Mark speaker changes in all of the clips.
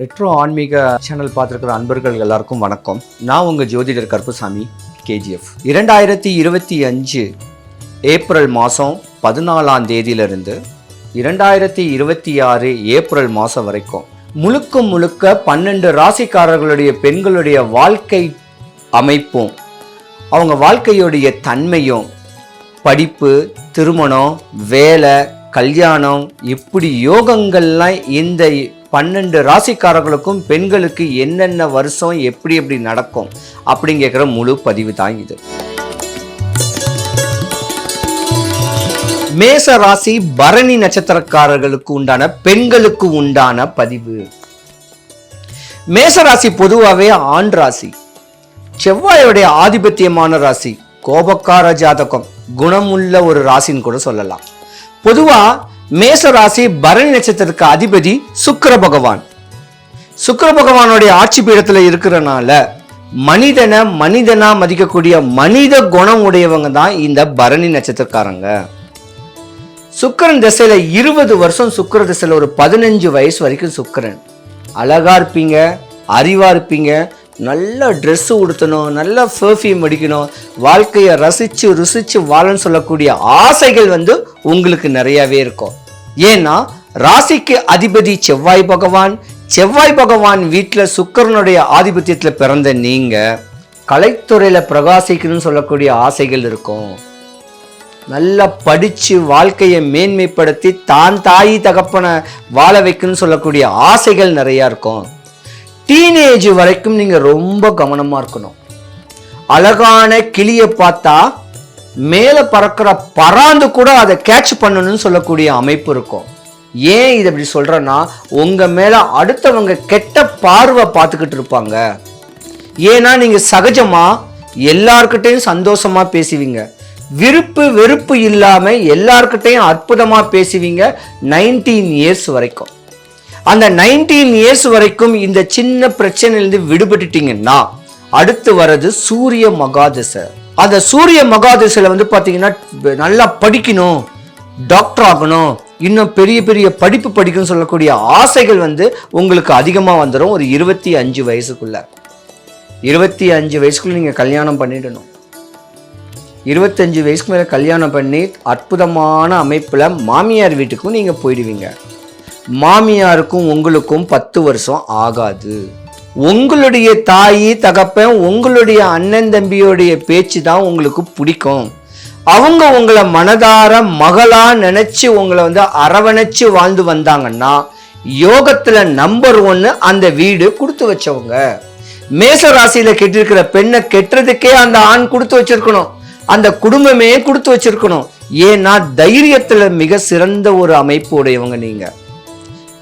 Speaker 1: Retro ஆன்மீக channel பார்த்துருக்கிற அன்பர்கள் எல்லாருக்கும் வணக்கம். நான் உங்கள் ஜோதிடர் கருப்புசாமி கேஜிஎஃப் இரண்டாயிரத்தி இருபத்தி அஞ்சு ஏப்ரல் மாதம் பதினாலாம் தேதியிலிருந்து இரண்டாயிரத்தி இருபத்தி ஆறு ஏப்ரல் மாதம் வரைக்கும் முழுக்க முழுக்க பன்னெண்டு ராசிக்காரர்களுடைய பெண்களுடைய வாழ்க்கை அமைப்பும் அவங்க வாழ்க்கையுடைய தன்மையும் படிப்பு திருமணம் வேலை கல்யாணம் இப்படி யோகங்கள்லாம் இந்த பன்னெண்டு ராசிக்காரர்களுக்கும் பெண்களுக்கு என்னென்ன வருஷம் எப்படி எப்படி நடக்கும் அப்படிங்கிற முழு பதிவு தான் இது. மேச ராசி பரணி நட்சத்திரக்காரர்களுக்கு உண்டான பெண்களுக்கு உண்டான பதிவு. மேச ராசி பொதுவாகவே ஆண் ராசி. செவ்வாயுடைய ஆதிபத்தியமான ராசி கோபக்கார ஜாதகம் குணமுள்ள ஒரு ராசின்னு கூட சொல்லலாம். பொதுவா மேசராசி பரணி நட்சத்திரத்துக்கு அதிபதி சுக்கர பகவான். சுக்கர பகவானுடைய ஆட்சி பீடத்துல இருக்கிறனால மனிதனை மனிதனா மதிக்கக்கூடிய மனித குணம் உடையவங்க தான் இந்த பரணி நட்சத்திரக்காரங்க. சுக்கரன் திசையில இருபது வருஷம் சுக்கிர திசையில ஒரு பதினஞ்சு வயசு வரைக்கும் சுக்கிரன். அழகா இருப்பீங்க அறிவா இருப்பீங்க நல்ல ட்ரெஸ் உடுத்தணும் நல்ல பெர்ஃப்யூம் அடிக்கணும் வாழ்க்கையை ரசித்து ருசித்து வாழன்னு சொல்லக்கூடிய ஆசைகள் வந்து உங்களுக்கு நிறையவே இருக்கும். ஏன்னா ராசிக்கு அதிபதி செவ்வாய் பகவான். செவ்வாய் பகவான் வீட்டில் சுக்கரனுடைய ஆதிபத்தியத்தில் பிறந்த நீங்கள் கலைத்துறையில் பிரகாசிக்கணும்னு சொல்லக்கூடிய ஆசைகள் இருக்கும். நல்லா படித்து வாழ்க்கையை மேன்மைப்படுத்தி தான் தாய் தகப்பனை வாழ வைக்கணும்னு சொல்லக்கூடிய ஆசைகள் நிறையா இருக்கும். டீனேஜ் வரைக்கும் நீங்கள் ரொம்ப கவனமாக இருக்கணும். அழகான கிளியை பார்த்தா மேலே பறக்கிற பராந்து கூட அதை கேட்ச் பண்ணணும்னு சொல்லக்கூடிய அமைப்பு இருக்கும். ஏன் இது அப்படி சொல்கிறேன்னா உங்கள் மேலே அடுத்தவங்க கெட்ட பார்வை பார்த்துக்கிட்டு இருப்பாங்க. ஏன்னா நீங்கள் சகஜமாக எல்லார்கிட்டையும் சந்தோஷமாக பேசுவீங்க. விருப்பு வெறுப்பு இல்லாமல் எல்லார்கிட்டையும் அற்புதமாக பேசுவீங்க நைன்டீன் இயர்ஸ் வரைக்கும். அந்த நைன்டீன் இயர்ஸ் வரைக்கும் இந்த சின்ன பிரச்சனையிலிருந்து விடுபட்டுட்டீங்கன்னா அடுத்து வர்றது சூரிய மகாதசை. அந்த சூரிய மகாதிசையில் வந்து பார்த்தீங்கன்னா நல்லா படிக்கணும் டாக்டர் ஆகணும் இன்னும் பெரிய பெரிய படிப்பு படிக்கணும்னு சொல்லக்கூடிய ஆசைகள் வந்து உங்களுக்கு அதிகமாக வந்துடும் ஒரு இருபத்தி அஞ்சு வயசுக்குள்ள. இருபத்தி அஞ்சு வயசுக்குள்ள நீங்கள் கல்யாணம் பண்ணிடணும். இருபத்தஞ்சு வயசுக்கு மேலே கல்யாணம் பண்ணி அற்புதமான அமைப்பில் மாமியார் வீட்டுக்கும் நீங்கள் போயிடுவீங்க. மாமியாருக்கும் உங்களுக்கும் பத்து வருஷம் ஆகாது. உங்களுடைய தாய் தகப்பன் உங்களுடைய அண்ணன் தம்பியோடைய பேச்சு தான் உங்களுக்கு பிடிக்கும். அவங்க உங்களை மனதார மகளா நினைச்சு உங்களை வந்து அரவணைச்சு வாழ்ந்து வந்தாங்கன்னா யோகத்துல நம்பர் ஒன்னு அந்த வீடு கொடுத்து வச்சவங்க. மேச ராசியில கெட்டிருக்கிற பெண்ணை கெட்டுறதுக்கே அந்த ஆண் கொடுத்து வச்சிருக்கணும். அந்த குடும்பமே கொடுத்து வச்சிருக்கணும். ஏன்னா தைரியத்துல மிக சிறந்த ஒரு அமைப்பு உடையவங்க நீங்கள்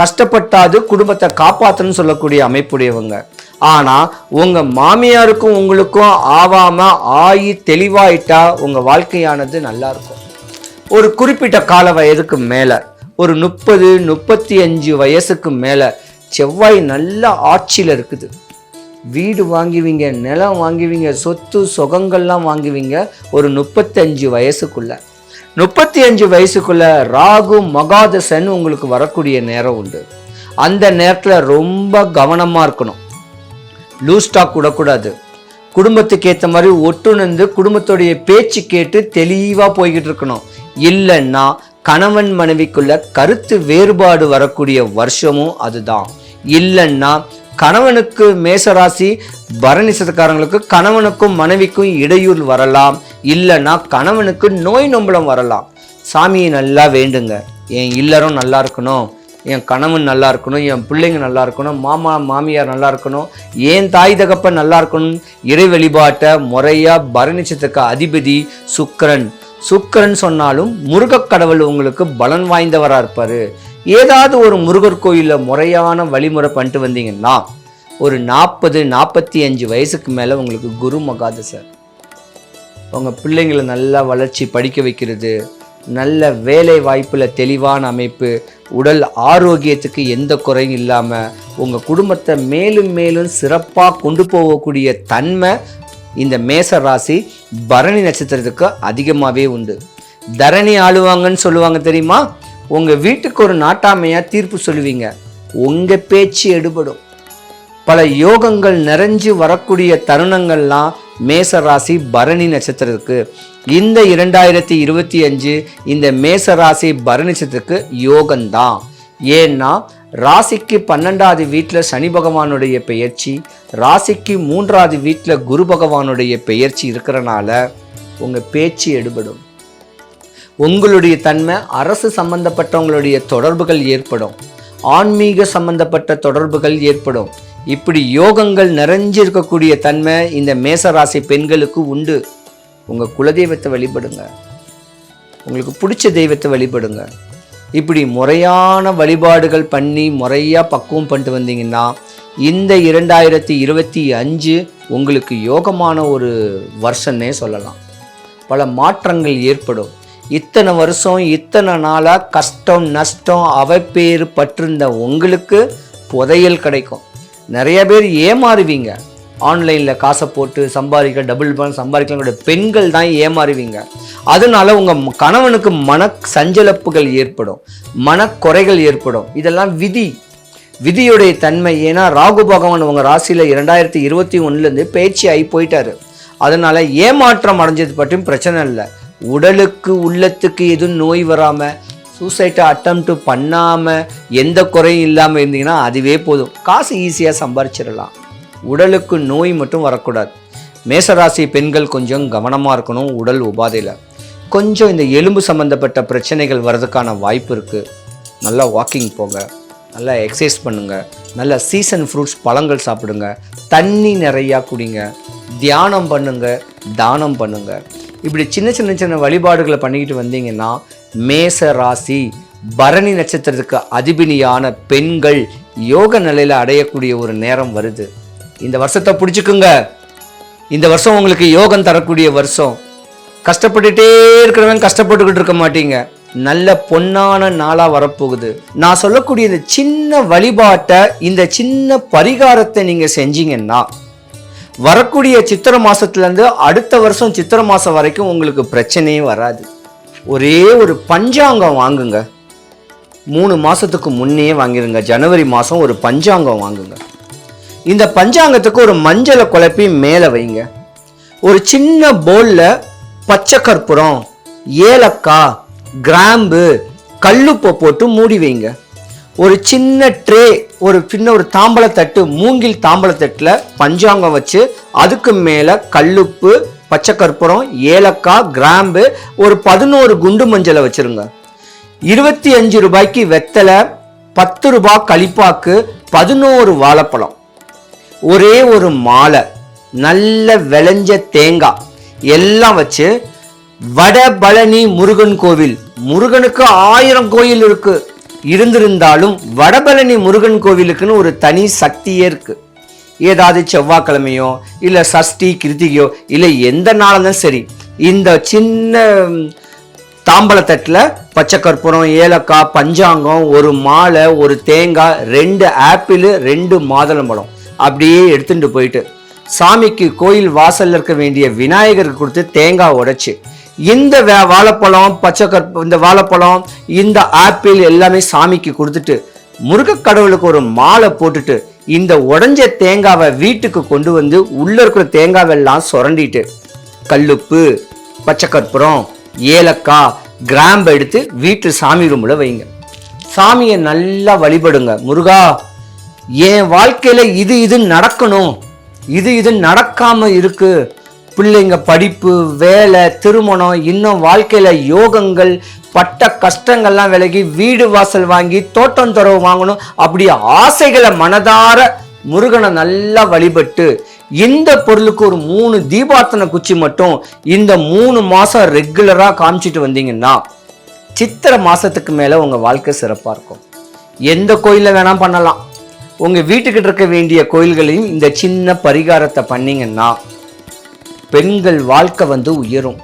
Speaker 1: கஷ்டப்பட்டாது குடும்பத்தை காப்பாற்றணும்னு சொல்லக்கூடிய அமைப்புடையவங்க. ஆனால் உங்கள் மாமியாருக்கும் உங்களுக்கும் ஆவாமல் ஆகி தெளிவாயிட்டா உங்கள் வாழ்க்கையானது நல்லாயிருக்கும் ஒரு குறிப்பிட்ட கால வயதுக்கு மேலே ஒரு முப்பது முப்பத்தி அஞ்சு வயசுக்கு மேலே செவ்வாய் நல்ல ஆட்சியில் இருக்குது. வீடு வாங்குவீங்க நிலம் வாங்குவீங்க சொத்து சுகங்கள்லாம் வாங்குவீங்க ஒரு முப்பத்தஞ்சு வயசுக்குள்ளே. முப்பத்தி அஞ்சு வயசுக்குள்ள ராகு மகாதசன் உங்களுக்கு வரக்கூடிய நேரம் உண்டு. அந்த நேரத்தில் ரொம்ப கவனமாக இருக்கணும். லூஸ் ஸ்டாக் விடக்கூடாது. குடும்பத்துக்கு ஏற்ற மாதிரி ஒட்டுணர்ந்து குடும்பத்துடைய பேச்சு கேட்டு தெளிவாக போய்கிட்டு இருக்கணும். இல்லைன்னா கணவன் மனைவிக்குள்ள கருத்து வேறுபாடு வரக்கூடிய வருஷமும் அதுதான். இல்லைன்னா கணவனுக்கு மேசராசி பரணிசத்துக்காரங்களுக்கு கணவனுக்கும் மனைவிக்கும் இடையூறு வரலாம். இல்லைன்னா கணவனுக்கு நோய் நொம்பலம் வரலாம். சாமியை நல்லா வேண்டுங்க. என் இல்லறம் நல்லா இருக்கணும். என் கணவன் நல்லா இருக்கணும். என் பிள்ளைங்க நல்லா இருக்கணும். மாமா மாமியார் நல்லா இருக்கணும். என் தாய் தகப்பன் நல்லா இருக்கணும். இறை வழிபாட்டை முறையாக பரணிச்சத்துக்கு அதிபதி சுக்கிரன். சுக்கிரன் சொன்னாலும் முருகக் கடவுள் உங்களுக்கு பலன் வாய்ந்தவராக இருப்பார். ஏதாவது ஒரு முருகர் கோயிலில் முறையான வழிமுறை பண்ணிட்டு வந்தீங்கன்னா ஒரு நாற்பது நாற்பத்தி அஞ்சு வயசுக்கு மேலே உங்களுக்கு குரு மகாதசர் உங்கள் பிள்ளைங்களை நல்லா வளர்ச்சி படிக்க வைக்கிறது நல்ல வேலை வாய்ப்பில் தெளிவான அமைப்பு உடல் ஆரோக்கியத்துக்கு எந்த குறையும் இல்லாமல் உங்கள் குடும்பத்தை மேலும் மேலும் சிறப்பாக கொண்டு போகக்கூடிய தன்மை இந்த மேச ராசி பரணி நட்சத்திரத்துக்கு அதிகமாகவே உண்டு. தரணி ஆளுவாங்கன்னு சொல்லுவாங்க தெரியுமா? உங்கள் வீட்டுக்கு ஒரு நாட்டாமையாக தீர்ப்பு சொல்லுவீங்க. உங்கள் பேச்சு எடுபடும். பல யோகங்கள் நிறைஞ்சு வரக்கூடிய தருணங்கள்லாம் மேச ராசி பரணி நட்சத்திரத்துக்கு. இந்த இரண்டாயிரத்தி இருபத்தி அஞ்சு இந்த மேச ராசி பரணி நட்சத்திரத்துக்கு யோகம்தான் ஏன்னா ராசிக்கு பன்னெண்டாவது வீட்டில் சனி பகவானுடைய பெயர்ச்சி ராசிக்கு மூன்றாவது வீட்டில் குரு பகவானுடைய பெயர்ச்சி இருக்கிறனால உங்கள் பேச்சு எடுபடும். உங்களுடைய தன்மை அரசு சம்பந்தப்பட்டவங்களுடைய தொடர்புகள் ஏற்படும். ஆன்மீக சம்பந்தப்பட்ட தொடர்புகள் ஏற்படும். இப்படி யோகங்கள் நிறைஞ்சிருக்கக்கூடிய தன்மை இந்த மேசராசி பெண்களுக்கு உண்டு. உங்கள் குலதெய்வத்தை வழிபடுங்க. உங்களுக்கு பிடிச்ச தெய்வத்தை வழிபடுங்க. இப்படி முறையான வழிபாடுகள் பண்ணி முறையாக பக்குவம் பண்ணிட்டு வந்தீங்கன்னா இந்த இரண்டாயிரத்தி இருபத்தி அஞ்சு உங்களுக்கு யோகமான ஒரு வருஷன்னே சொல்லலாம். பல மாற்றங்கள் ஏற்படும். இத்தனை வருஷம் இத்தனை நாளாக கஷ்டம் நஷ்டம் அவப்பேறு பற்றிருந்த உங்களுக்கு புதையல் கிடைக்கும். நிறைய பேர் ஏமாறுவீங்க. ஆன்லைனில் காசை போட்டு சம்பாதிக்க டபுள் பண்ண சம்பாதிக்கலாம் பெண்கள் தான் ஏமாறுவீங்க. அதனால உங்கள் கணவனுக்கு மன சஞ்சலப்புகள் ஏற்படும். மனக்குறைகள் ஏற்படும். இதெல்லாம் விதி. விதியுடைய தன்மை ஏன்னா ராகு பகவான் உங்கள் ராசியில் இரண்டாயிரத்தி இருபத்தி ஒன்றுலேருந்து பேச்சு ஆகி போயிட்டாரு. அதனால் ஏமாற்றம் அடைஞ்சது பற்றியும் பிரச்சனை இல்லை. உடலுக்கு உள்ளத்துக்கு எதுவும் நோய் வராமல் சூசைட்டை அட்டம்ப்ட் பண்ணாமல் எந்த குறையும் இல்லாமல் இருந்தீங்கன்னா அதுவே போதும். காசு ஈஸியாக சம்பாரிச்சிடலாம். உடலுக்கு நோய் மட்டும் வரக்கூடாது. மேசராசி பெண்கள் கொஞ்சம் கவனமாக இருக்கணும் உடல் உபாதையில். கொஞ்சம் இந்த எலும்பு சம்மந்தப்பட்ட பிரச்சனைகள் வர்றதுக்கான வாய்ப்பு இருக்குது நல்லா வாக்கிங் போங்க. நல்லா எக்ஸசைஸ் பண்ணுங்க. நல்லா சீசன் ஃப்ரூட்ஸ் பழங்கள் சாப்பிடுங்க. தண்ணி நிறையா குடிங்க. தியானம் பண்ணுங்க. தானம் பண்ணுங்கள் இப்படி சின்ன சின்ன சின்ன வழிபாடுகளை பண்ணிக்கிட்டு வந்தீங்கன்னா மேச ராசி பரணி நட்சத்திரத்துக்கு அதிபினியான பெண்கள் யோக நிலையில் அடையக்கூடிய ஒரு நேரம் வருது. இந்த வருஷத்தை பிடிச்சிக்குங்க. இந்த வருஷம் உங்களுக்கு யோகம் தரக்கூடிய வருஷம். கஷ்டப்பட்டுட்டே இருக்கிறவன் கஷ்டப்பட்டுக்கிட்டு இருக்க மாட்டீங்க. நல்ல பொன்னான நாளாக வரப்போகுது. நான் சொல்லக்கூடிய இந்த சின்ன வழிபாட்டை இந்த சின்ன பரிகாரத்தை நீங்கள் செஞ்சீங்கன்னா வரக்கூடிய சித்திரை மாதத்துலேருந்து அடுத்த வருஷம் சித்திரை மாதம் வரைக்கும் உங்களுக்கு பிரச்சனையே வராது. ஒரே ஒரு பஞ்சாங்கம் வாங்குங்க. மூணு மாதத்துக்கு முன்னே வாங்கிருங்க. ஜனவரி மாதம் ஒரு பஞ்சாங்கம் வாங்குங்க. இந்த பஞ்சாங்கத்துக்கு ஒரு மஞ்சளை குழப்பி மேலே வைங்க. ஒரு சின்ன போலில் பச்சை கற்பூரம் ஏலக்காய் கிராம்பு கல்லுப்பை போட்டு மூடி வைங்க. ஒரு சின்ன ட்ரே ஒரு சின்ன ஒரு தாம்பளத்தட்டு மூங்கில் தாம்பளத்தட்டில் பஞ்சாங்கம் வச்சு அதுக்கு மேலே கல்லுப்பு பச்சை கற்பூரம் ஏலக்காய் கிராம்பு ஒரு பதினோரு குண்டு மஞ்சளை வச்சுருங்க. இருபத்தி அஞ்சு ரூபாய்க்கு வெத்தலை பத்து ரூபாய் களிப்பாக்கு பதினோரு வாழைப்பழம். ஒரே ஒரு மாலை நல்ல விளைஞ்ச தேங்காய். எல்லாம் வச்சு வடபழனி முருகன் கோவில். முருகனுக்கு ஆயிரம் கோயில் இருக்குது இருந்திருந்தாலும் வடபழனி முருகன் கோவிலுக்குன்னு ஒரு தனி சக்தியே இருக்கு. ஏதாவது செவ்வாய்க்கிழமையோ இல்லை சஷ்டி கிருத்திகையோ இல்லை எந்த நாளும் சரி இந்த சின்ன தாம்பழத்தட்டில் பச்சை கற்பூரம் ஏலக்காய் பஞ்சாங்கம் ஒரு மாலை ஒரு தேங்காய் ரெண்டு ஆப்பிள் ரெண்டு மாதுளம்பழம் அப்படியே எடுத்துட்டு போயிட்டு சாமிக்கு கோயில் வாசல்ல இருக்க வேண்டிய விநாயகருக்கு கொடுத்து தேங்காய் உடைச்சு இந்த வே- வாழைப்பழம் பச்சை கற்ப இந்த வாழைப்பழம் இந்த ஆப்பிள் எல்லாமே சாமிக்கு கொடுத்துட்டு முருகக் கடவுளுக்கு ஒரு மாலை போட்டுட்டு இந்த உடஞ்ச தேங்காவை வீட்டுக்கு கொண்டு வந்து உள்ள இருக்கிற தேங்காவெல்லாம் சுரண்டிட்டு கல்லுப்பு பச்சை கற்பூரம் ஏலக்காய் கிராம்பு எடுத்து வீட்டு சாமி ரூமில் வைங்க. சாமியை நல்லா வழிபடுங்க. முருகா என் வாழ்க்கையில் இது இது நடக்கணும். இது இது நடக்காமல் இருக்குது பிள்ளைங்க படிப்பு வேலை திருமணம் இன்னும் வாழ்க்கையில் யோகங்கள் பட்ட கஷ்டங்கள்லாம் விலகி வீடு வாசல் வாங்கி தோட்டம் துறவு வாங்கணும் அப்படி ஆசைகளை மனதார முருகனை நல்லா வழிபட்டு இந்த பொருளுக்கு ஒரு மூணு தீபார்த்தனை குச்சி மட்டும் இந்த மூணு மாதம் ரெகுலராக காமிச்சிட்டு வந்தீங்கன்னா சித்திரை மாதத்துக்கு மேலே உங்கள் வாழ்க்கை சிறப்பாக இருக்கும். எந்த கோயிலில் வேணால் பண்ணலாம். உங்கள் வீட்டுக்கிட்ட இருக்க வேண்டிய கோயில்களையும் இந்த சின்ன பரிகாரத்தை பண்ணிங்கன்னா பெண்கள் வாழ்க்கை வந்து உயரும்.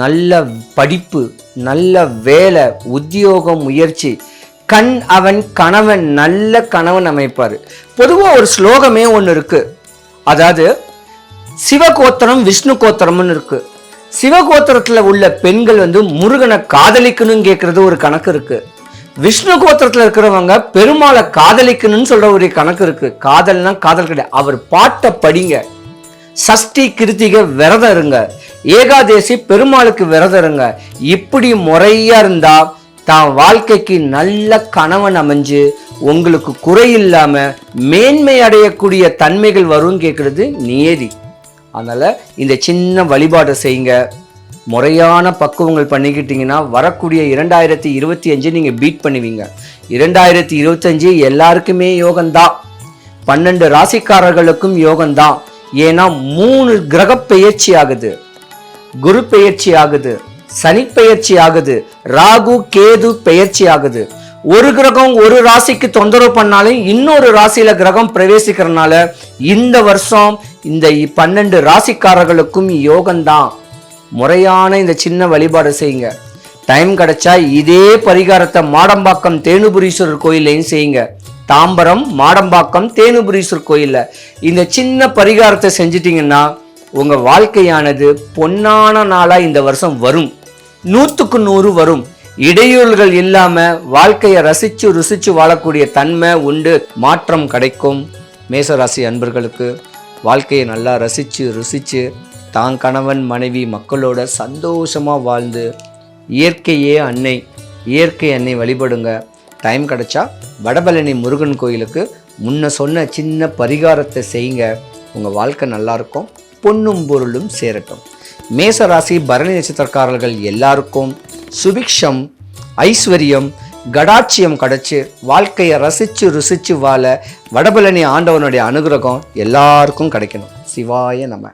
Speaker 1: நல்ல படிப்பு நல்ல வேலை உத்தியோகம் முயற்சி. கண் அவன் கணவன் நல்ல கணவன் அமைப்பார். பொதுவாக ஒரு ஸ்லோகமே ஒன்று இருக்குது அதாவது சிவகோத்திரம் விஷ்ணு கோத்திரம்னு இருக்குது சிவகோத்திரத்தில் உள்ள பெண்கள் வந்து முருகனை காதலிக்கணும்னு கேட்குறது ஒரு கணக்கு இருக்குது விஷ்ணு கோத்திரத்தில் இருக்கிறவங்க பெருமாளை காதலிக்கணும்னு சொல்கிற ஒரு கணக்கு இருக்குது காதல்னா காதல் கிடையாது. அவர் பாட்டை படிங்க. சஷ்டி கிருத்திகை விரதம் இருங்க ஏகாதேசி பெருமாளுக்கு விரதம் இருங்க இப்படி முறையா இருந்தா தான் வாழ்க்கைக்கு நல்ல கணவன் அமைஞ்சு உங்களுக்கு குறை இல்லாம மேன்மை அடையக்கூடிய தன்மைகள் வரும் கேட்கறது நியதி. அதனால இந்த சின்ன வழிபாடை செய்யுங்க. முறையான பக்குவங்கள் பண்ணிக்கிட்டீங்கன்னா வரக்கூடிய இரண்டாயிரத்தி இருபத்தி அஞ்சு நீங்க பீட் பண்ணுவீங்க. இரண்டாயிரத்தி இருபத்தஞ்சு எல்லாருக்குமே யோகம்தான். பன்னெண்டு ராசிக்காரர்களுக்கும் யோகம்தான். ஏன்னா மூணு கிரக பெயர்ச்சி ஆகுது குரு பெயர்ச்சி ஆகுது சனி பெயர்ச்சி ஆகுது ராகு கேது பெயர்ச்சி ஆகுது ஒரு கிரகம் ஒரு ராசிக்கு தொந்தரவு பண்ணாலும் இன்னொரு ராசியில கிரகம் பிரவேசிக்கிறதுனால இந்த வருஷம் இந்த பன்னெண்டு ராசிக்காரர்களுக்கும் யோகம்தான். முறையான இந்த சின்ன வழிபாடு செய்யுங்க. டைம் கிடைச்சா இதே பரிகாரத்தை மாடம்பாக்கம் தேனுபுரீஸ்வரர் கோயிலையும் செய்யுங்க. தாம்பரம் மாடம்பாக்கம் தேனுபுரீஸ்வரர் கோயிலில். இந்த சின்ன பரிகாரத்தை செஞ்சிட்டிங்கன்னா உங்கள் வாழ்க்கையானது பொன்னான நாளாக இந்த வருஷம் வரும். நூற்றுக்கு நூறு வரும். இடையூறுகள் இல்லாமல் வாழ்க்கையை ரசித்து ருசித்து வாழக்கூடிய தன்மை உண்டு. மாற்றம் கிடைக்கும். மேசராசி அன்பர்களுக்கு வாழ்க்கையை நல்லா ரசித்து ருசித்து தான் கணவன் மனைவி மக்களோட சந்தோஷமா வாழ்ந்து இயற்கையே அன்னை இயற்கை அன்னை வழிபடுங்க. டைம் கிடைச்சா வடபழனி முருகன் கோயிலுக்கு முன்ன சொன்ன சின்ன பரிகாரத்தை செய்யுங்க. உங்கள் வாழ்க்கை நல்லாயிருக்கும் பொன்னும் பொருளும் சேரட்டும். மேச ராசி பரணி நட்சத்திரக்காரர்கள் எல்லாருக்கும் சுபிக்ஷம் ஐஸ்வர்யம் கடாட்சியம் கிடச்சி வாழ்க்கையை ரசித்து ருசித்து வாழ வடபழனி ஆண்டவனுடைய அனுகிரகம் எல்லாருக்கும் கிடைக்கணும். சிவாய நம்ம